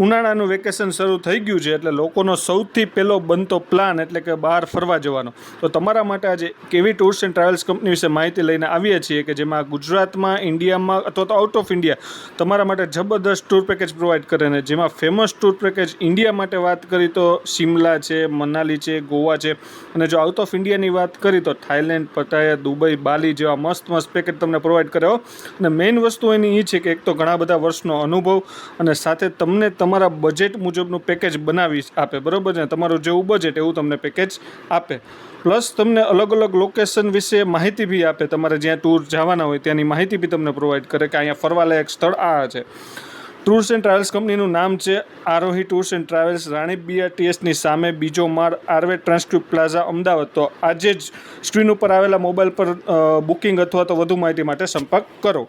ઉનાળાનું vacation શરૂ થઈ ગયું છે એટલે લોકોનો સૌથી પહેલો બનતો પ્લાન એટલે કે બહાર ફરવા જવાનો. તો તમારા માટે આજે કેવી ટૂર્સ એન્ડ ટ્રાવેલ્સ કંપની વિશે માહિતી લઈને આવીએ છીએ કે જેમાં ગુજરાતમાં, ઇન્ડિયામાં અથવા તો આઉટ ઓફ ઇન્ડિયા તમારા માટે જબરદસ્ત ટૂર પેકેજ પ્રોવાઈડ કરે ને જેમાં ફેમસ ટૂર પેકેજ ઇન્ડિયા માટે વાત કરી તો શિમલા છે, મનાલી છે, ગોવા છે. અને જો આઉટ ઓફ ઇન્ડિયાની વાત કરી તો થાઈલેન્ડ પટાયા દુબઈ, બાલી જેવા મસ્ત મસ્ત પેકેજ તમને પ્રોવાઈડ કર્યો અને મેઇન વસ્તુ એની એ છે કે એક તો ઘણા બધા વર્ષનો અનુભવ અને સાથે તમને તમારા બજેટ મુજબનું પેકેજ બનાવી આપે, બરાબર ને તમારું જેવું બજેટ એવું તમને પેકેજ આપે. પ્લસ તમને અલગ અલગ લોકેશન વિશે માહિતી બી આપે. તમારે જ્યાં ટૂર જવાના હોય ત્યાંની માહિતી બી તમને પ્રોવાઈડ કરે કે અહીંયા ફરવાલાયક સ્થળ આ છે. ટૂર્સ એન્ડ ટ્રાવેલ્સ કંપનીનું નામ છે Aarohi tours and travels Rani બીઆરટીએસની સામે બીજો માળ, આરવે ટ્રાન્સક્યુબ પ્લાઝા અમદાવાદ. તો આજે જ સ્ક્રીન ઉપર આવેલા મોબાઈલ પર બુકિંગ અથવા તો વધુ માહિતી માટે સંપર્ક કરો.